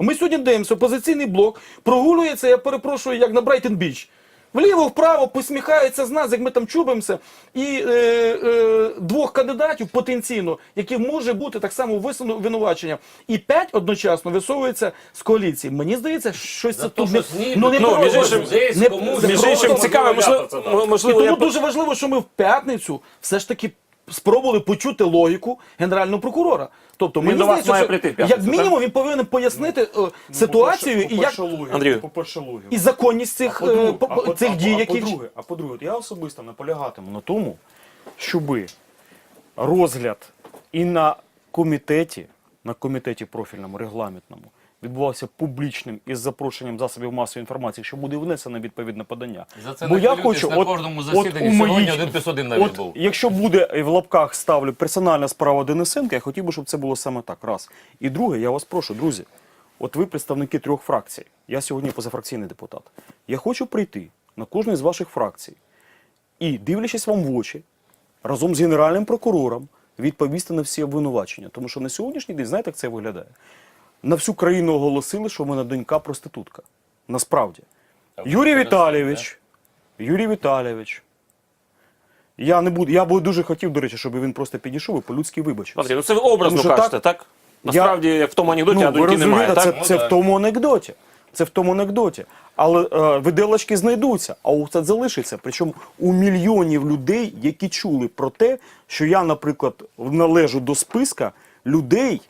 Ми сьогодні дивимося, опозиційний блок прогулюється, я перепрошую, як на Брайтон Біч. Вліво, вправо посміхаються з нас, як ми там чубимося, і е, е, двох кандидатів потенційно, які може бути так само висуну винувачення, і п'ять одночасно висовуються з коаліції. Мені здається, щось це тут не, ну, не Ну, між іншим, Не- між можливо. можливо- І я тому по- дуже важливо, що ми в п'ятницю все ж таки спробували почути логіку генерального прокурора. Тобто, мені до вас здається, має що прийти в п'ятницю, як мінімум він повинен пояснити е, ситуацію і як Андрію. по-перше, логіку. і законність цих, А по-друге- е, по- по- цих а- дій, а які по-друге, а по-друге, я особисто наполягатиму на тому, щоби розгляд і на комітеті, на комітеті профільному регламентному відбувався публічним із запрошенням засобів масової інформації, що буде внесено відповідне подання. За це Бо не я хочу, на от, кожному засіданні у сьогодні моїй- один плюс один навіть от, був. Якщо буде в лапках ставлю персональна справа Денисенка, я хотів би, щоб це було саме так. Раз. І друге, я вас прошу, друзі, от ви представники трьох фракцій. Я сьогодні позафракційний депутат. Я хочу прийти на кожну з ваших фракцій і, дивлячись вам в очі, разом з генеральним прокурором відповісти на всі обвинувачення. Тому що на сьогоднішній день, знаєте, як це виглядає? На всю країну оголосили, що в мене донька проститутка. Насправді. Юрій Віталійович, Юрій Віталійович. Я не буду. Я би дуже хотів, до речі, щоб він просто підійшов і по-людськи вибачився. Андрій, ну це ви образно Тому що кажете, так? Насправді, як в тому анекдоті, а ви доньки немає, розумієте, так? це, це Ну, в тому анекдоті. Це в тому анекдоті. Але е, виделочки знайдуться, а це залишиться. Причому у мільйонів людей, які чули про те, що я, наприклад, належу до списка людей,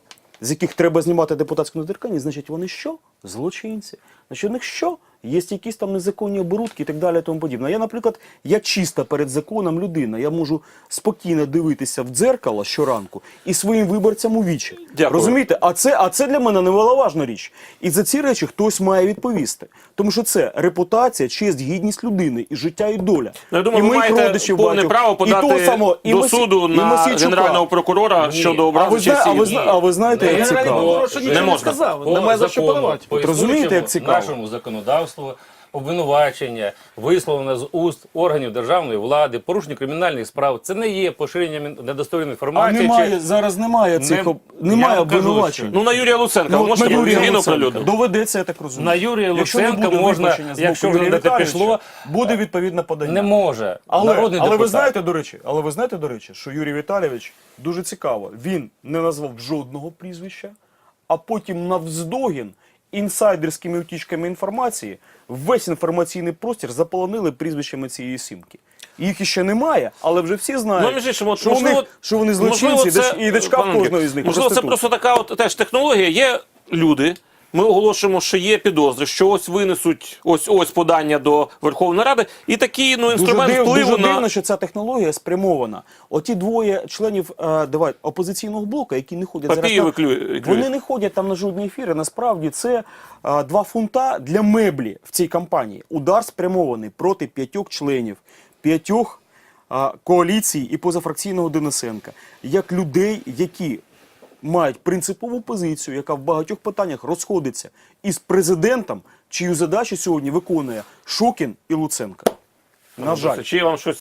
з яких треба знімати депутатську недоторканність, значить, вони що? Злочинці. Значить, у них що? Є якісь там незаконні оборудки і так далі, і тому подібне. Я, наприклад, я чиста перед законом людина. Я можу спокійно дивитися в дзеркало щоранку і своїм виборцям у вічі. Дякую. Розумієте? А це, а це для мене немаловажна річ. І за ці речі хтось має відповісти. Тому що це репутація, честь, гідність людини, і життя, і доля. Ну, я думаю, і ви моїх маєте родичів повне право І подати того самого, і до суду і на Мосійчука. генерального прокурора Ні. щодо А образи ви, зна, а, ви, а ви знаєте, як цікаво? Не не, можна. сказав. По Немає за що подавати. розумієте, як цікаво? нашому законодавству обвинувачення, висловлене з уст органів державної влади, порушення кримінальних справ, це не є поширення недостовірної А немає, чи... зараз немає цих Не- немає обвинувачень. Ну на Юрія Луценка, Ну, Юрія Луценка. Доведеться, я так розумію. На Юрія Якщо Луценка буде можна, якщо вже Віталійовича, пішло, буде відповідне подання. не може. Але, Народний але ви знаєте, до речі, але ви знаєте, до речі, що Юрій Віталійович дуже цікаво. Він не назвав жодного прізвища, а потім навздогін інсайдерськими утічками інформації весь інформаційний простір заполонили прізвищами цієї сімки. Їх іще немає, але вже всі знають, Ну, що, що, можливо, вони, що вони злочинці, можливо, і і дочка кожного з них. Можливо, це просто така от теж технологія. Є люди. Ми оголошуємо, що є підозри, що ось винесуть ось ось подання до Верховної Ради, і такий ну Дуже, інструмент див, впливу дуже на дивно, що ця технологія спрямована. Оті двоє членів е, давай, опозиційного блоку, які не ходять Папієв зараз. На, вони не ходять там на жодні ефіри. Насправді це е, два фунта для меблі в цій кампанії. Удар спрямований проти п'ятьох членів, п'ятьох е, коаліцій і позафракційного Денисенка, як людей, які мають принципову позицію, яка в багатьох питаннях розходиться із президентом, чию задачу сьогодні виконує Шокін і Луценка. На жаль. чи я вам щось